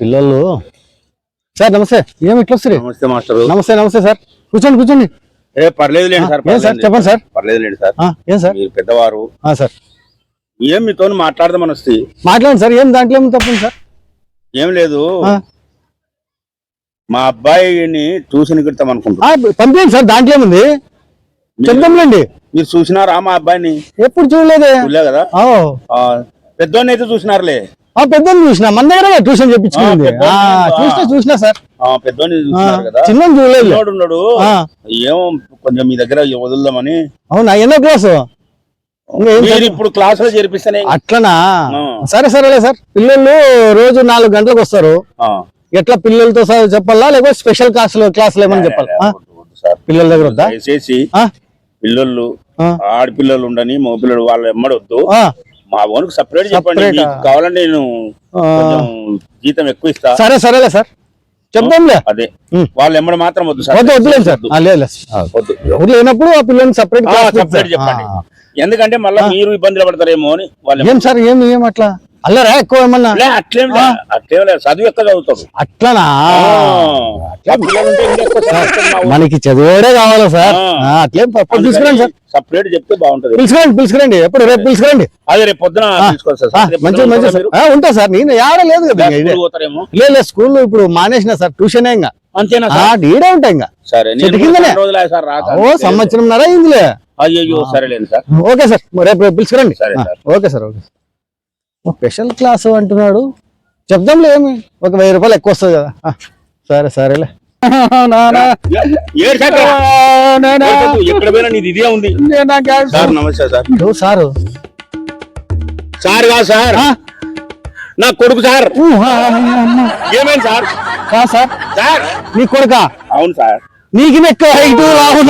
పిల్లలు. సార్ నమస్తే. ఏమి ఇట్లా వస్తారు నమస్తే మాస్టర్. నమస్తే నమస్తే సార్. కూర్చోండి కూర్చోండి. ఏ పర్లేదు లేండి సార్ ఏం సార్ చెప్పండి సార్. పర్లేదు లేండి సార్. ఆ, ఏం సార్? మీరు పెద్దవారు. ఆ, సార్. ఏం మీతో మాట్లాడదామని వస్తే మాట్లాడండి సార్. ఏం దాంట్లో ఏమి తప్పండి సార్? ఏం లేదు. మా అబ్బాయిని ట్యూషన్ కిడతాం అనుకుంటున్నా. ఆ, పంపించండి సార్. దాంట్లో ఏముంది? చెప్దాంలేండి. మీరు చూసినారా మా అబ్బాయిని? ఎప్పుడు చూడలేదే? చూడలే కదా? అయితే చూసినారులే. ఆ పెద్దని చూసిన మన దగ్గర ట్యూషన్ చెప్పించుకుంది చూసినా. చూసినా సార్. కదా. చిన్న చూడలేదు. ఉన్నాడు. ఏమో కొంచెం మీ దగ్గర వదులుదామని. అవునా? ఎన్నో క్లాసు? ఇప్పుడు క్లాస్లో చేర్పిస్తేనే అట్లనా. సరే సరేలే సార్. పిల్లలు రోజు నాలుగు గంటలకు వస్తారు. ఎట్లా పిల్లలతో చెప్పాలా? లేకపోతే స్పెషల్ క్లాసులు క్లాసులు ఏమని చెప్పాలా? పిల్లల దగ్గర వద్దా? ఆ? పిల్లలు. ఆడపిల్లలు ఉండని మగ పిల్లలు వాళ్ళ ఎమ్మడొద్దు. మా ఓన్కి సపరేట్ చెప్పండి. Separate ఆ? మీకు కావాలంటే నేను ఆ. కొంచెం జీతం ఎక్కువ ఇస్తా. సరే సరేలే సార్. చెప్దాంలే. అదే. వాళ్ళు ఎమ్మడి మాత్రం వద్దు సార్. వద్దు వద్దులేదు సార్. ఆ, లేదు లేదు. ఆ, వద్దు. ఎవరు లేనప్పుడు ఆ పిల్లల్ని సపరేట్ ఆ, separate చెప్పండి. ఎందుకంటే మళ్ళీ మీరు ఇబ్బందులు పడతారేమో అని వాళ్ళు ఏం సార్ ఏం ఏం అట్లా? అల్లరా ఎక్కువ ఏమన్నా? అట్లేం అట్లేం చదువు చదువుతాడు? అట్లనా. మనకి చదివేడే కావాలా సార్. అట్లేం పిలుచుకురండి సార్. సపరేట్ చెప్తే బాగుంటది. పిలుచుకురండి పిలుచుకురండి. ఎప్పుడు రేపు పిలుచుకురండి. అదే రేపు పొద్దున మంచిది? ఆ, ఉంటా సార్. నేను ఆడ లేదు కదా లేదు స్కూల్లో ఇప్పుడు మానేసిన సార్ ట్యూషన్ ఇంకా. అంతేనా ఈడే ఉంటా ఇంకా. సరే ఓ సంవత్సరం నరా ఇందులే అయ్యో సరేలేండి సార్. Okay sir. రేపు రేపు పిలుచుకురండి. Okay sir okay special class అంటున్నాడు. చెప్దాంలే ఏమి? ఒక వెయ్యి రూపాయలు ఎక్కువ వస్తుంది కదా. సరే సరేలే. ఏడు సార్ సార్. నమస్తే సార్. ఓ, సారు? సార్ కాదు సార్? నా కొడుకు సార్. ఏమైంది సార్? ఆ, సార్? నీ కొడుక? అవును సార్. నీకు ఎక్కువ హైట్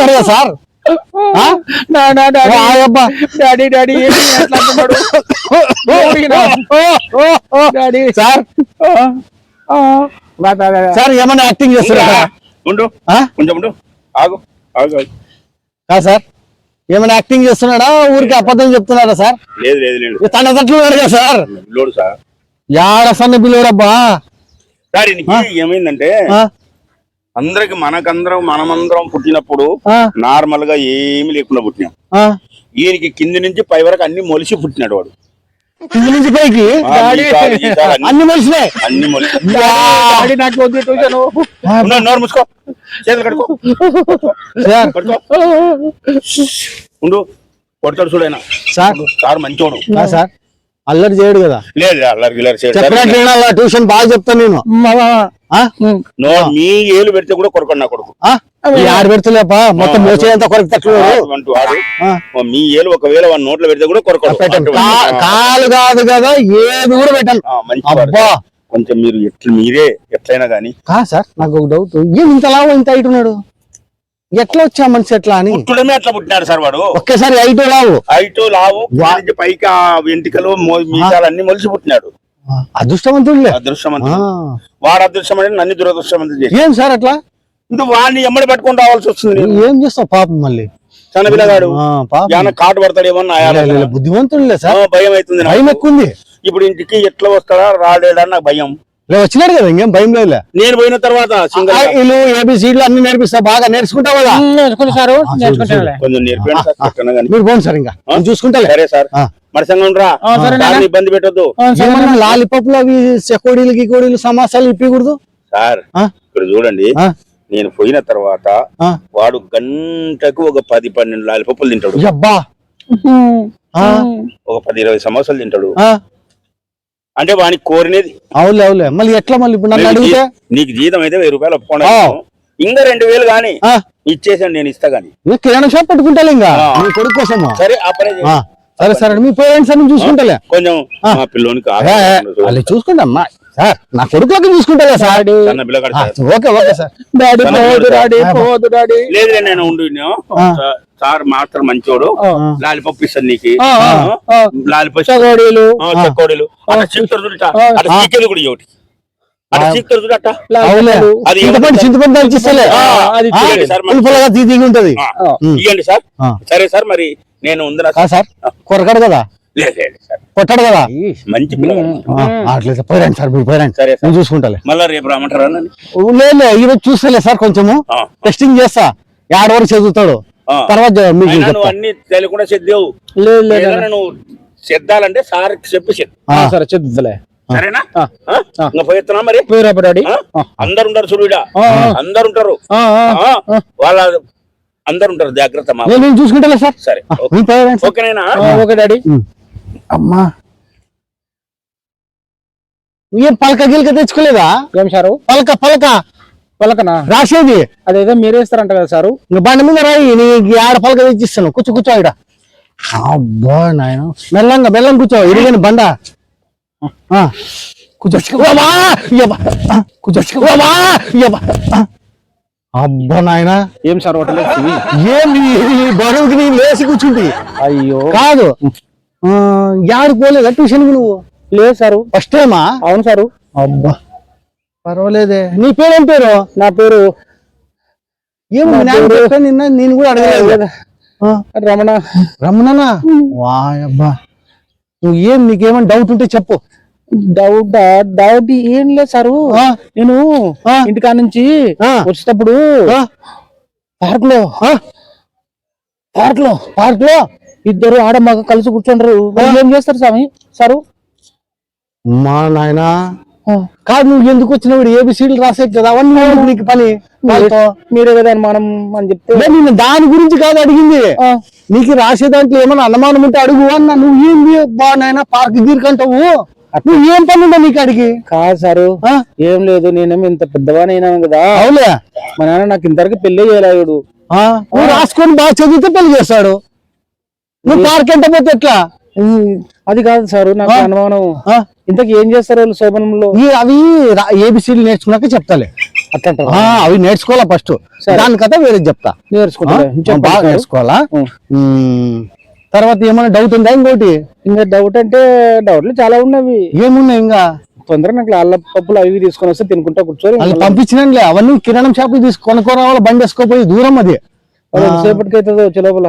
కదా sir. Daddy. Daddy daddy sir. Sir ఏమన్నా యాక్టింగ్ చేస్తున్నారా ఉండు ఆ? కొంచెం ఉండు. ఆగు ఆగు సార్. ఏమైనా యాక్టింగ్ చేస్తున్నాడా? ఊరికి అబద్ధం చెప్తున్నారా సార్? లేదు లేదు లేదు. తన తట్లు కదా సార్. Load sir. యాడ సన్న పిల్లడబ్బా? సార్ ఏమైందంటే ఆ, అందరికి మనకందరం మనమందరం పుట్టినప్పుడు నార్మల్గా ఏమి లేకుండా పుట్టినాం. ఆ. ఈయనకి కింది నుంచి పై వరకు అన్ని మొలిసి పుట్టినాడు వాడు. కింది నుంచి పైకి? అన్ని- మొలిసి డాడీ నాకు వద్దు ట్యూషన్ ఉండు, నోరు మూసుకో. చేతులు కడుకో సార్. కడుకో ఉండు. కొడతాడు చూడైనా సార్. సార్ మంచోడు. ఆ, సార్. అల్లరి చేయడు కదా. లేదు అల్లరి? ట్యూషన్ బాగా చెప్తాను నేను. మీ ఏలు పెడితే కూడా కొరకండి నా కొడుకు. ఆరు పెడతలేపా మొత్తం మోసేంత కొరకు మీ ఏలు ఒకవేళ వాడి నోట్లో పెడితే కూడా కొరకడు. కాలు కాదు కదా ఏది కూడా మంచివాడు. అబ్బా. కొంచెం మీరు ఎట్లా మీరే ఎట్లయినా గానీ. కా సార్? నాకు ఒక డౌట్ ఏం ఇంత లావు ఇంత హైట్ ఉన్నాడు? ఎట్లా వచ్చా మనిషి ఎట్లా అని? పుట్టుడమే అట్లా పుట్టినాడు సార్ వాడు. ఒకేసారి హైట్ లావు. హైట్ లావు. పైకి మో- మీసాలు అన్ని మొలిసి పుట్టినాడు. అదృష్టమంతుడు ఆ. వాడు అదృష్టం అంటే నన్ను దురదృష్టమంతుడు చేసి ఏం సార్ అట్లా? ఇంకా వాడిని ఎమ్మడి పట్టుకొని రావాల్సి వస్తుంది నేను. ఏం చేస్తావు పాపం మళ్ళీ? చిన్న పిల్లగాడు. ఆ, పాపం. ఏమన్నా కాటు పడతాడేమో ఆ, సార్. భయం అవుతుంది నాకు. భయం ఎక్కువ ఉంది ఇప్పుడు ఇంటికి ఎట్లా వస్తాడా రాలేడా నాకు భయం. వచ్చినాడు కదా ఇంకేం భయం లేదులే. నేను పోయిన తర్వాత వీళ్ళు ఏబిసిడ్లు అన్ని నేర్పిస్తా బాగా నేర్చుకుంటావు కదా? నేర్చుకుంటారు. మీరు పోండి సార్ ఇంకా. నేను చూసుకుంటాలే. సరే సార్. ఆ. మరి సంగం రా. సరే సార్ని ఇబ్బంది పెట్టొద్దు. లాలిపప్పులు అవి చెకోడీలు గికోడీలు సమాసాలు ఇప్పకూడదు సార్ ఆ? ఇక్కడ చూడండి? నేను పోయిన తర్వాత? వాడు గంటకు ఒక పది పన్నెండు లాలిపప్పులు తింటాడు. ఒక పది ఇరవై సమోసాలు తింటాడు. ఆ, అంటే వానికి కోరినది. అవులే అవులే మళ్ళీ ఎట్లా మళ్ళీ ఇప్పుడు నన్ను నీకు అడిగితే? జీ- నీకు జీతం అయితే వెయ్యి రూపాయలు ఒప్పుకోండి. ఇంకా రెండు వేలు గాని ఇచ్చేసాను నేను ఇస్తా గాని. కిరాణా షాప్ పెట్టుకుంటాలే ఇంకా. మీ కొడుకు కోసము? సరే. ఆ, సరే సరే మీ పేరెంట్స్ అని చూసుకుంటాలే. కొంచెం ఆ. మా పిల్లోనికి ఏ, ఏ, ఆకలి వాళ్ళు చూసుకుంటామ్మా. సార్ నా కొడుకులకి చూసుకుంటాలే sir. Okay okay sir. Daddy పోదు. డాడీ పోదు డాడీ. లేదు నేను ఉండు సార్ మాస్టర్ మంచోడు. లాలిపప్పు ఇస్తాను నీకు. లాలిపప్పు చకోడీలు. ఆ, చెక్కోడీలు అట్లా ఆ. అట్లా చీకేది కూడా ఒకటి అట్లా అది చింతపండు చింతపండు అది. పులుపులుగా ఉంటది. సరే సార్ మరి. నేను ఉందిరా సార్? కొరకడు కదా? లేదు లేదు సార్. కొట్టాడు కదా? మంచి పోయిరండి సార్ మీరు పోయిరండి. సరే నేను చూసుకుంటాలే. మళ్ళా రేపు రమ్మంటారా నన్ను? లేదు ఈరోజు చూస్తలే సార్ కొంచెము. టెస్టింగ్ చేస్తా. ఏడు వరకు చదువుతాడు. తర్వాత మీకు అన్ని తెలియకుండా చెద్దావు. లేదు లేదు నువ్వు చెద్దాలంటే సార్ చెప్పి. సరే చెప్తులే సరేనా? పోయిస్తున్నా మరి? పోయిరా? అందరు ఉంటారు ఆ. అందరు ఉంటారు? వాళ్ళ అందరు ఉంటారు జాగ్రత్త మా నేను చూసుకుంటాలే సార్. సరే ఓకే. డాడీ. అమ్మా. ఏం పలక గిలక తెచ్చుకోలేదా? ఏం సారు? పలక పలక. పలకనా? రాసేది. అదేదో మీరేస్తారంట కదా సారు. బండి మీద రాయి నీకు ఆడ పలక తెచ్చిస్తాను. కూర్చో కూర్చో ఇక్కడ అబ్బా నాయన. మెల్లంగా మెల్లంగా కూర్చో. ఇరిగిన బండ. ఆ, కూర్చో. అబ్బా నాయన. ఏం సార్ ఏం ఈ బరువుకి నీ లేచి కూర్చుంటి. అయ్యో. కాదు. ఆ, యాడికి పోలేదా ట్యూషన్కి నువ్వు? లేదు సారు. ఫస్ట్ టైమా అవును సారు. అబ్బా. పర్వాలేదే. నీ పేరేం పేరు? నా పేరు ఏమో నా పేరు- నిన్న నేను కూడా అడగలేదు. రమణ. రమణనా? వాయబ్బా. నువ్వు ఏం నీకేమైనా డౌట్ ఉంటే చెప్పు. డౌట్ డౌట్ ఏం లేదు సారు. నేను ఆ. ఇంటికాడ నుంచి. వచ్చేటప్పుడు పార్క్లో పార్క్లో పార్క్లో ఇద్దరు ఆడ మగ కలిసి కూర్చుంటారు ఏం చేస్తారు స్వామి? సారు? మా నాయనా. కాదు నువ్వు ఎందుకు వచ్చినావు? ఏబిసిడీలు రాసే కదా. అవన్నీ నీకు పని? మీరే కదా అనుమానం అని చెప్తే నేను దాని గురించి కాదు అడిగింది. నీకు రాసే దాంట్లో ఏమైనా అనుమానం ఉంటే అడుగు అన్న. నువ్వు ఏంది బా నాయన పార్క్ గీరికంటావు నువ్వు ఏం పని ఉందా నీకు అడిగి కాదు సారు. ఆ? ఏం లేదు నేనేమో ఇంత పెద్దవానైనాను కదా. అవులే మా నాన్న నాకు ఇంతవరకు పెళ్ళి చేయలేడు నువ్వు రాసుకొని బాగా చదివితే పెళ్ళి చేస్తాడు. నువ్వు పార్క్ ఎంత పోతే ఎట్లా? అది కాదు సారు నాకు అనుమానం? ఇంతకు ఏం చేస్తారు వాళ్ళు శోభనంలో? అవి ఏబిసిడీ నేర్చుకున్నాక చెప్తాలే. అట్లా అవి నేర్చుకోవాలా ఫస్ట్ దాని కథ వేరే చెప్తా? నేర్చుకుంటా బాగా నేర్చుకోవాలా. తర్వాత ఏమైనా డౌట్ ఉందా ఇంకోటి? ఇంకా డౌట్ అంటే డౌట్లు చాలా ఉన్నవి. ఏమున్నాయి ఇంకా? తొందరగా నాకు అల్ల పప్పులు అవి తీసుకొని వస్తే తినుకుంటా కూర్చొని వాళ్ళు పంపించినంలే అవన్నీ కిరాణం షాప్ తీసి కొనుక్కోరావాలి బండి వేసుకోపోయి దూరం అది. ఎంతసేపటికి అవుతుందో వచ్చే లోపల.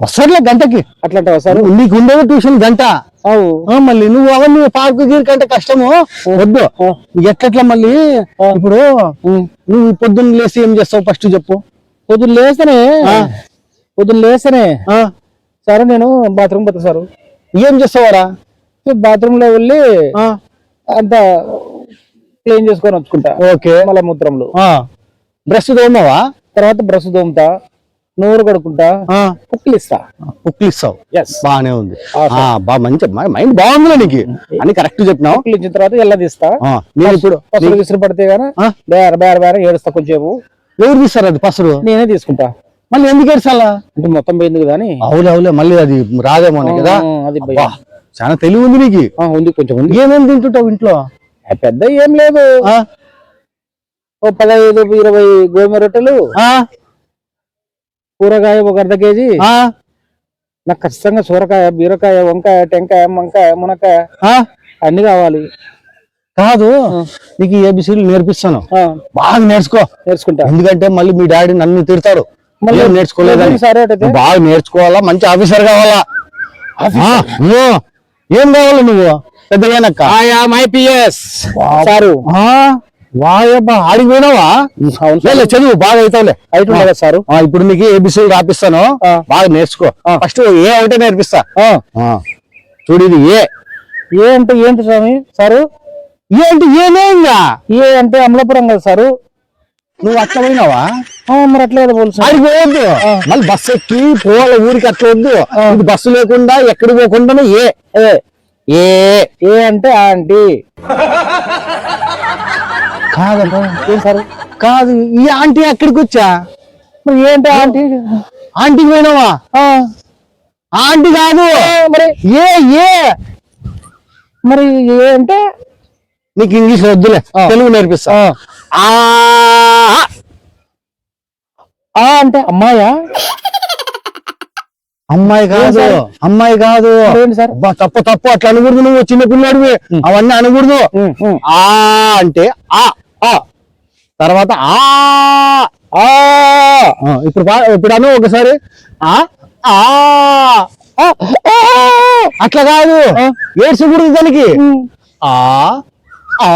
వస్తాడులే గంటకి. అట్లా సార్ నీకు ఉండేది ట్యూషన్ గంట. మళ్ళీ నువ్వు అవన్నీ పార్కు గీరికంటే కష్టము. వద్దు. ఎట్లట్లా మళ్ళీ? ఇప్పుడు నువ్వు పొద్దున్న లేసి ఏం చేస్తావు? ఫస్ట్ చెప్పు. పొద్దున్న లేస్తేనే పొద్దున్న లేస్తేనే సరే నేను బాత్రూమ్ పోతా సారు. ఏం చేస్తావారా? బాత్రూమ్లో వెళ్ళి అంత క్లీన్ చేసుకొని వచ్చుకుంటా. ఓకే. మళ్ళా మూత్రంలో. బ్రష్ తోమావా తర్వాత బ్రష్ తోముతా నూరు కడుకుంటా కుక్కలు ఇస్తా. కుక్కలు ఇస్తావు? బాగానే ఉంది. బా మంచి మైండ్ బాగుందిలే నీకు. అని కరెక్ట్ చెప్పినావు. కుక్కలు ఇచ్చిన తర్వాత ఎల్ల తీస్తా. నేను ఇప్పుడు పసులు విసిరి పడితే గాన? బేర బేర బేర ఏడుస్తా కొంచెంసేపు ఎవరు తీస్తారు అది పసరు నేనే తీసుకుంటా. మళ్ళీ ఎందుకు ఏడ్చాలా? అంటే మొత్తం పోయింది కదా అని? అవులే అవులే మళ్ళీ అది రాదేమో అని కదా? అది భయం. అబ్బా, చాలా తెలివి ఉంది నీకు. ఆ, ఉంది కొంచెం ఉంది. ఏమేమి తింటుంటావు ఇంట్లో? ఆ, పెద్ద ఏం లేదు. ఆ, ఓ పదహైదు ఇరవై గోధుమ రొట్టెలు ఆ, కూరగాయ ఒక అర్ధ కేజీ ఆ, నాకు ఖచ్చితంగా సూరకాయ బీరకాయ వంకాయ టెంకాయ వంకాయ మునక్కాయ ఆ. అన్ని కావాలి. కాదు నీకు ఏబిసిడీలు నేర్పిస్తాను. ఆ, బాగా నేర్చుకో. నేర్చుకుంటా. ఎందుకంటే మళ్ళీ మీ డాడీ నన్ను తిడతాడు. ఏం నేర్చుకోలేదని బాగా నేర్చుకోవాలా? మంచి ఆఫీసర్ కావాలా? ఏం కావాలి నువ్వు? పెద్దగానక్క సారు. వాయబ్బా ఆడికి పోయినావా? చదువు బాగా అవుతావులే కదా సారు. ఇప్పుడు నీకు ఏబిసిడీ రాపిస్తాను. బాగా నేర్చుకో. ఫస్ట్ ఏ ఒకటే నేర్పిస్తా. చూడు ఇది ఏ. ఏ అంటే ఏంటి స్వామి? సారు? ఏంటి ఏనే ఇంకా ఏ అంటే అమలాపురం కదా సారు. నువ్వు అట్లా పోయినావా? మరి అట్లా కదా ఆడికి పోవద్దు. మళ్ళీ బస్సు ఎక్కి పోవాలి ఊరికి అట్లా వద్దు. ఇది బస్సు లేకుండా ఎక్కడికి పోకుండా ఏ. ఏ. ఏ. అంటే ఆంటీ. కాదంట. ఏం సారు? కాదు ఈ ఆంటీ ఎక్కడికి వచ్చా? మరి ఏ అంటే ఆంటీ? ఆంటీకి పోయినావా? ఆ, ఆంటీ కాదు. మరి ఏ ఏ. మరి ఏ అంటే? నీకు ఇంగ్లీష్ వద్దులే. తెలుగు నేర్పిస్తా. ఆ. ఆ అంటే అమ్మాయా? అమ్మాయి కాదు అమ్మాయి కాదు. సార్? తప్పు తప్పు అట్లా అనకూడదు నువ్వు చిన్న పిల్లాడివి. అవన్నీ అనకూడదు. ఆ అంటే ఆ ఆ. తర్వాత ఆ ఆ. ఇప్పుడు ఇప్పుడు అను ఒకసారి. ఆ ఆ అట్లా కాదు. ఏడ్చకూడదు దానికి. ఆ ఆ.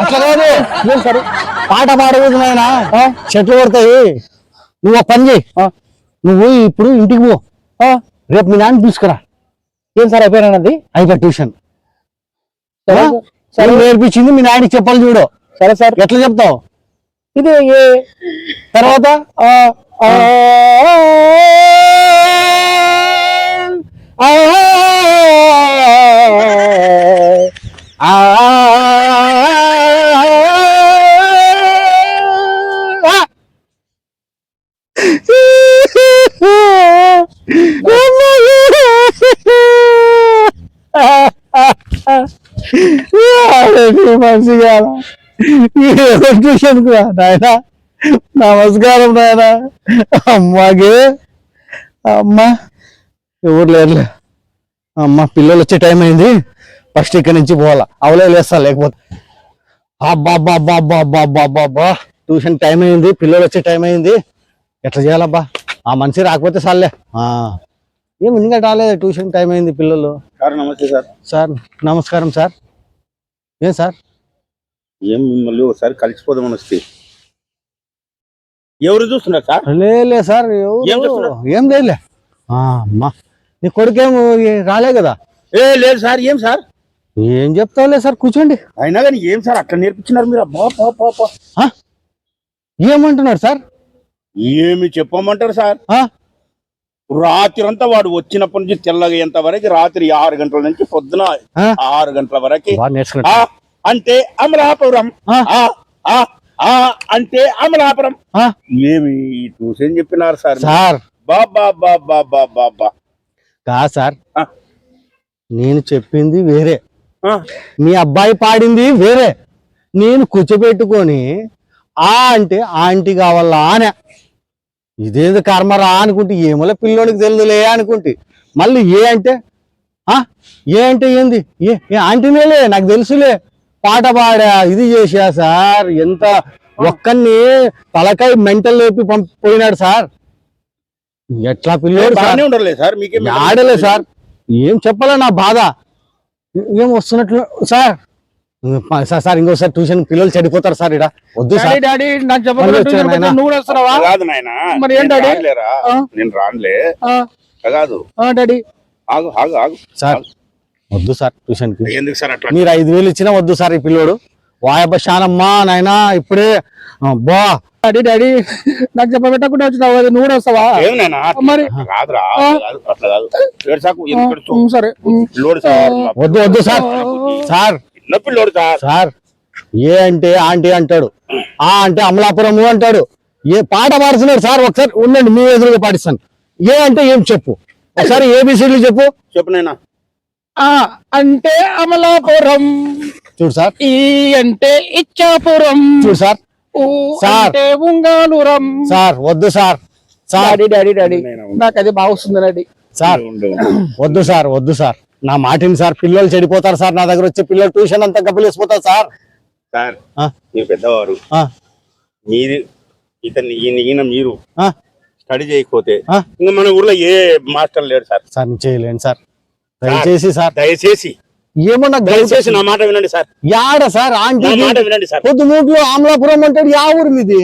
అట్లా కాదు సరే పాట పాడకూడదు నాయన చెట్లు పడతాయి నువ్వు ఒక పని చేయి నువ్వు ఇప్పుడు ఇంటికి పో రేపు మీ నాన్న తీసుకురా ఏం సార్ అయిపోయినది అయిపోయి ట్యూషన్ సరే నేర్పించింది మీ నాయనకి చెప్పాలి చూడు సరే సార్ ఎట్లా చెప్తావు ఇది ఏ తర్వాత మంచిగా నాయన నమస్కారం నాయన అమ్మాగే అమ్మా ఎవరు లేరులే అమ్మ పిల్లలు వచ్చే టైం అయింది. ఫస్ట్ ఇక్కడి నుంచి పోవాలా. అవలే లేస్తా లేకపోతే. అబ్బా అబ్బా అబ్బా అబ్బా అబ్బా అబ్బా అబ్బా అబ్బా ట్యూషన్ టైం అయింది పిల్లలు వచ్చే టైం అయింది. ఎట్లా చేయాలబ్బా? ఆ మనిషి రాకపోతే సార్లే ఆ. ఏం ఇంకా రాలేదు ట్యూషన్ టైం అయింది పిల్లలు. సార్ నమస్తే సార్. సార్ నమస్కారం సార్. ఏం సార్? ఏం మిమ్మల్ని ఒకసారి కలిసిపోదామని వస్తే. ఎవరు చూస్తున్నారు సార్? లే లే సార్? ఏం లేదులే. ఆ, అమ్మా. నీ కొడుకేం రాలే కదా ఏ లేదు సార్ ఏం సార్ ఏం చెప్తావులే సార్ కూర్చోండి అయినా కానీ ఏం సార్ అట్లా నేర్పించినారు మీరు అబ్బా అబ్బా, అబ్బా, అబ్బా. ఆ? ఏమంటున్నారు సార్ ఏమి చెప్పమంటారు సార్ ఆ? రాత్రి అంతా వాడు వచ్చినప్పటి నుంచి తెల్లగేంత వరకు రాత్రి ఆరు గంటల నుంచి పొద్దున ఆ? ఆరు గంటల వరకు బాగా ఆ అంటే అమలాపురం ఆ? ఆ ఆ ఆ అంటే అమలాపురం ఆ? ఏమి ట్యూషన్ చెప్పినారు సార్ సార్ బాబా బాబా బాబా బాబా కా సార్. నేను చెప్పింది వేరే. మీ అబ్బాయి పాడింది వేరే. నేను కూర్చోబెట్టుకొని ఆ అంటే ఆంటీ కావాలా అనే. ఇదేది కర్మరా అనుకుంటే ఏమోలే పిల్లోనికి తెలుదులే అనుకుంటే. మళ్ళీ ఏ అంటే ఆ? ఏ అంటే ఏంది? ఏ ఏ ఆంటీనేలే నాకు తెలుసులే. పాట పాడా ఇది చేసా సార్ ఎంత ఒక్కరిని తలకాయ మెంటల్ లేపి పంపి పోయినాడు సార్. ఎట్లా పిల్లోడు సార్? బాగానే ఉండలే సార్ మీకేం ఆడలే సార్. ఏం చెప్పాలా నా బాధ? ఏం వస్తున్నట్లు సార్? సార్ సార్ ఇంకోసారి ట్యూషన్ పిల్లలు చెడిపోతారు సార్ ఇడ వద్దు డాడీ సార్. డాడీ నాకు నువ్వు వస్తున్నావా? కాదు నాయన మరి ఏం డాడీ? రానులేరా? ఆ? నేను రానులే. ఆ, కాదు. ఆ, డాడీ. ఆగు ఆగు ఆగు. సార్ వద్దు సార్ ట్యూషన్కి ఎందుకు సార్ అట్లా? మీరు ఐదు వేలు ఇచ్చినా వద్దు సార్ ఈ పిల్లోడు. వాయబ్బ శానమ్మా నాయనా ఇప్పుడే అబ్బా డాడీ డాడీ నాకు చెప్పబెట్టకుండా వచ్చినావు కదా, నువ్వు కూడా వస్తావా? మరి. సరే. వద్దు వద్దు సార్. సార్. సార్. సార్ ఏ అంటే ఆంటీ అంటాడు ఆ అంటే అమలాపురము అంటాడు. ఏ పాట పాడుతున్నాడు సార్ ఒకసారి ఉండండి మీ ఎదురుగా పాటిస్తాను ఏ అంటే ఏం చెప్పు? ఒకసారి ఏబిసిడ్లు చెప్పు. చెప్పు నాయనా. ఆ అంటే అమలాపురం. చూడు సార్. ఈ అంటే ఇచ్చాపురం. చూడు సార్. సార్. వద్దు సార్. సార్. డాడీ డాడీ నాకు అది బాగా వస్తుంది డాడీ. సార్. వద్దు సార్ వద్దు సార్. నా మాటిని సార్ పిల్లలు చెడిపోతారు సార్ నా దగ్గర వచ్చే పిల్లలు ట్యూషన్ అంతా కపిలేసిపోతారు సార్. సార్ ఆ, మీరు పెద్దవారు. ఆ, మీరు ఇతన్ని ఈయన ఈయన మీరు ఆ, స్టడీ చేయకపోతే. ఇంకా మన ఊర్లో ఏ మాస్టర్ లేడు సార్. సార్ నేను చేయలేను సార్ దయచేసి సార్. దయచేసి ఏమన్నా దయచేసి మాట వినండి సార్. యాడ సార్ ఆంటీ మాట వినండి సార్. పొద్దుమూట్లో ఆమ్లాపురం అంటాడు యా ఊరు మీది?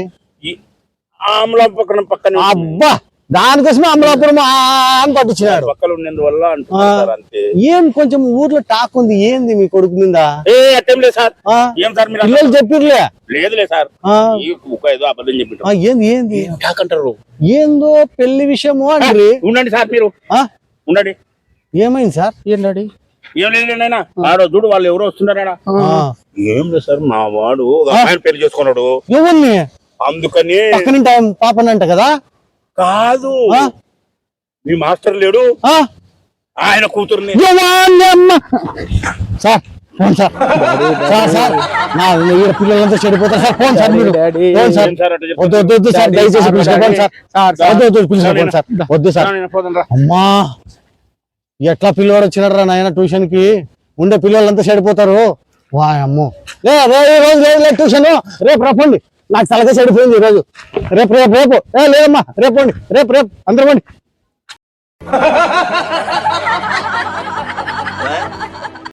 ఆమ్లాపురం పక్కన అబ్బా! దానికోసమే అమలాపురం అని పట్టించినారు ఏం కొంచెం ఊర్లో టాక్ ఉంది ఏంది మీ కొడుకు మీద? పిల్లలు చెప్పిర్లే లేదులే సార్. ఏదో అబద్ధం చెప్పి ఏంది ఏంది? టాక్ అంటారు? ఏందో పెళ్ళి విషయము అంటారు ఉండండి సార్ మీరు. ఉండండి. ఏమైంది సార్? ఏంటండి? ఏం లేదు నాయనా. ఆడో చూడు వాళ్ళు ఎవరో వస్తున్నారా ఏం లేదు సార్ మా వాడు అమ్మాయిని పెళ్ళి చేసుకున్నాడు. ఎవరిని? అందుకని పక్కనింటి ఆయన పాపనంట కదా? కాదు? మీ మాస్టర్ లేడు. ఆయన కూతుర్ని. Sir phone sir. Sir sir. నా ఈడ పిల్లలంతా చెడిపోతారు సార్? ఫోన్ సార్ మీరు. Daddy, phone sir. సార్ అట్లా చెప్తున్నారు? వద్దు వద్దు వద్దు సార్. దయచేసి సార్, పిలుచుకోండి సార్. Sir, sir. వద్దు వద్దు పిలుచుకోండి సార్. వద్దు సార్. నేను పోతాను రా. అమ్మా. ఎట్లా పిల్లోడు వచ్చినారా నాయన ట్యూషన్కి ఉండే పిల్లలంతా చెడిపోతారు. వాయమ్మో లే రే ఈ రోజు లేదు లేదు ట్యూషన్. రేపు రేపండి నాకు తలక చెడిపోయింది ఈరోజు రోజు. రేపు రేపు రేపు. ఏ లేదమ్మా. రేపు రేపు రేపు. అందరూ